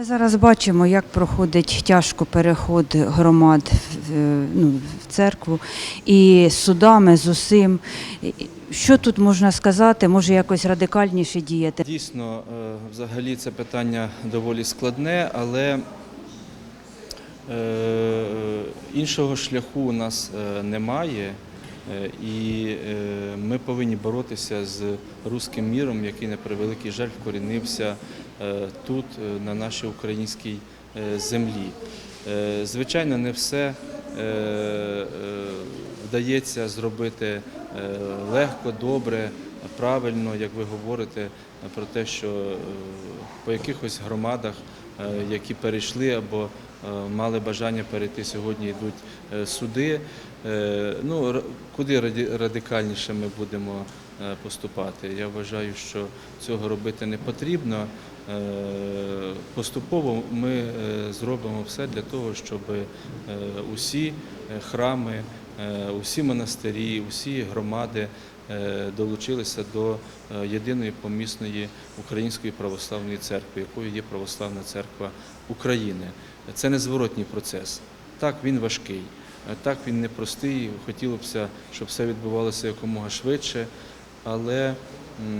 Ми зараз бачимо, як проходить тяжко переход громад ну, в церкву і судами, з усім. Що тут можна сказати? Може якось радикальніше діяти? Дійсно, е, взагалі це питання доволі складне, але е, іншого шляху у нас е, немає. І ми повинні боротися з руським міром, який на превеликий жаль вкорінився тут, е, на нашій українській е, землі. Е, Звичайно, не все е, е, вдається зробити е, легко, добре, правильно, як ви говорите, про те, що е, по якихось громадах, е, які перейшли або е, мали бажання перейти сьогодні, йдуть е, суди. Е, Ну, куди радикальніше ми будемо е, поступати? Я вважаю, що цього робити не потрібно. Е, Поступово ми е, зробимо все для того, щоб е, усі е, храми, е, усі монастирі, усі громади е, долучилися до е, єдиної помісної української православної церкви, якою є Православна церква України. Це незворотній процес. Так, він важкий, е, так він непростий. Хотілося б, щоб все відбувалося якомога швидше, але е,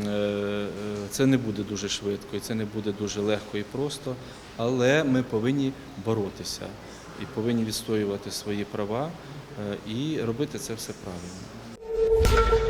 е, це не буде дуже швидко і це не буде дуже легко і просто. Але ми повинні боротися і повинні відстоювати свої права е, і робити це все правильно.